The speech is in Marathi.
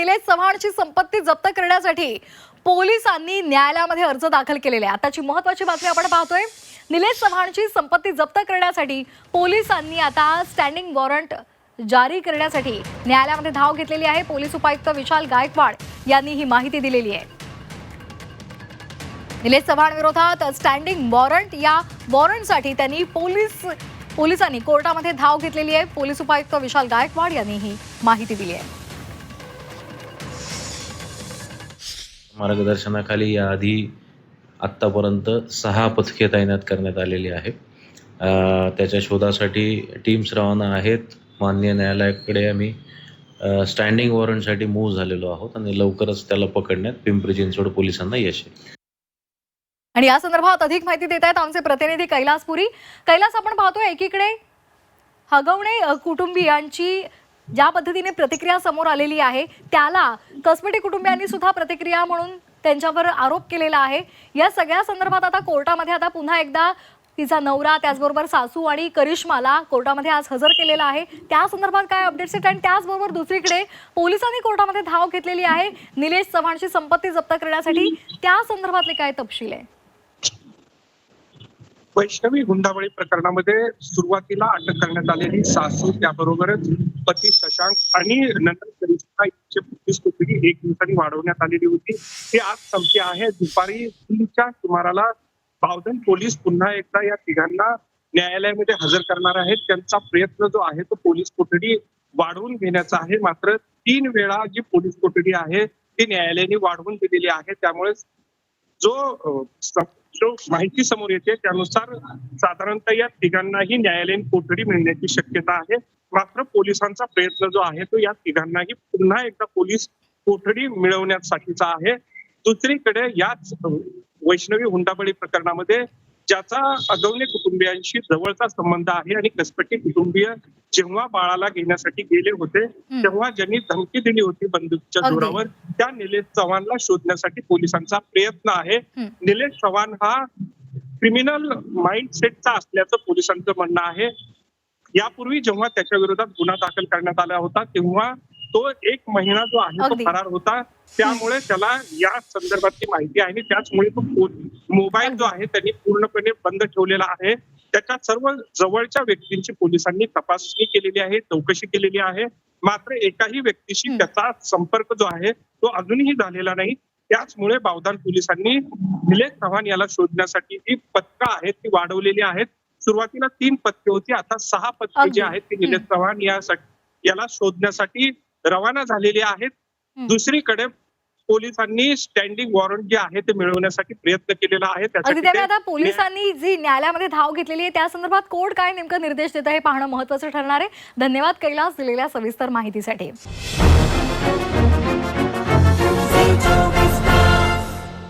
निलेश चव्हाणची संपत्ती जप्त करण्यासाठी पोलिसांनी न्यायालयामध्ये अर्ज दाखल केलेले आहे आताची महत्वाची बातमी आपण पाहतोय. निलेश चव्हाणची संपत्ती जप्त करण्यासाठी पोलिसांनी आता स्टँडिंग वॉरंट जारी करण्यासाठी न्यायालयामध्ये धाव घेतलेली आहे. पोलीस उपायुक्त विशाल गायकवाड यांनी ही माहिती दिलेली आहे. निलेश चव्हाण विरोधात स्टँडिंग वॉरंट या वॉरंटसाठी त्यांनी पोलीस पोलिसांनी कोर्टामध्ये धाव घेतलेली आहे. पोलीस उपायुक्त विशाल गायकवाड यांनी ही माहिती दिली आहे. मार्गदर्शनाखाली याआधी आत्तापर्यंत सहा पथके तैनात करण्यात आलेली आहे त्याच्या शोधासाठी टीम्स रवाना आहेत. मान्य न्यायालयाकडे आम्ही स्टँडिंग वॉरंटसाठी मूव्ह झालेलो आहोत आणि लवकरच त्याला पकडण्यात पिंपरी चिंचवड पोलिसांना यश येईल. आणि या संदर्भात अधिक माहिती देत आहेत आमचे प्रतिनिधी कैलासपुरी. कैलास आपण पाहतोय एकीकडे हगवणे कुटुंबियांची ज्या पद्धतीने प्रतिक्रिया समोर आलेली आहे त्याला कसबेटे कुटुंबियांनी सुद्धा प्रतिक्रिया म्हणून त्यांच्यावर आरोप केलेला आहे. या सगळ्या संदर्भात आता कोर्टामध्ये आता पुन्हा एकदा तिचा नवरा त्याचबरोबर सासू आणि करिश्माला कोर्टामध्ये आज हजर केलेला आहे. त्या संदर्भात काय अपडेट्स आहेत? आणि त्याचबरोबर दुसरीकडे पोलिसांनी कोर्टामध्ये धाव घेतलेली आहे. निलेश चव्हाणची संपत्ती जप्त करण्यासाठी त्या संदर्भातले काय तपशील आहे वैष्णवी हुंडाबळी प्रकरणामध्ये सुरुवातीला अटक करण्यात आलेली सासू त्याबरोबरच पती शशांक आणि नंतर पोलीस कोठडी एक दिवसांनी वाढवण्यात आलेली होती. ती आज संपली आहे. दुपारी तीनच्या सुमाराला बावधन पोलीस पुन्हा एकदा या तिघांना न्यायालयामध्ये हजर करणार आहेत. त्यांचा प्रयत्न जो आहे तो पोलीस कोठडी वाढवून घेण्याचा आहे. मात्र तीन वेळा जी पोलीस कोठडी आहे ती न्यायालयाने वाढवून दिलेली आहे. त्यामुळे जो जो माहिती समोर येते त्यानुसार साधारणतः या तिघांनाही न्यायालयीन कोठडी मिळण्याची शक्यता आहे. मात्र पोलिसांचा प्रयत्न जो आहे तो या तिघांनाही पुन्हा एकदा पोलीस कोठडी मिळवण्यासाठीचा आहे. दुसरीकडे याच वैष्णवी हुंडाबळी प्रकरणामध्ये ज्याचा अगवणे कुटुंबियांशी जवळचा संबंध आहे आणि कसपटे कुटुंबीय जेव्हा बाळाला घेण्यासाठी गेले होते तेव्हा ज्यांनी धमकी दिली होती बंदूकच्या. जोरावर त्या निलेश चव्हाणला शोधण्यासाठी पोलिसांचा प्रयत्न आहे. निलेश चव्हाण हा क्रिमिनल माइंडसेटचा असल्याचं पोलिसांचं म्हणणं आहे यापूर्वी जेव्हा त्याच्या विरोधात गुन्हा दाखल करण्यात आला होता तेव्हा तो एक महिना जो आहे तो. फरार होता त्यामुळे त्याला या संदर्भातली माहिती आहे आणि त्याचमुळे तो मोबाईल जो आहे त्यांनी पूर्णपणे बंद ठेवलेला आहे त्याच्या सर्व जवळच्या व्यक्तींची पोलिसांनी तपासणी केलेली आहे चौकशी केलेली आहे मात्र एकाही व्यक्तीशी. त्याचा संपर्क जो आहे तो अजूनही झालेला नाही त्याचमुळे बावधान पोलिसांनी निलेश चव्हाण याला शोधण्यासाठी जी पथकं आहेत ती वाढवलेली आहेत सुरुवातीला तीन पथके होती आता सहा पथके. जी आहेत ती निलेश चव्हाण यासाठी याला शोधण्यासाठी रवाना झालेली आहेत. दुसरीकडे पोलिसांनी स्टँडिंग वॉरंट जे आहे ते मिळवण्यासाठी प्रयत्न केलेला आहे. आता पोलिसांनी जी न्यायालयामध्ये धाव घेतलेली आहे त्या संदर्भात कोर्ट काय नेमकं निर्देश देतं हे पाहणं महत्वाचं ठरणार आहे. धन्यवाद कैलास दिलेल्या सविस्तर माहितीसाठी.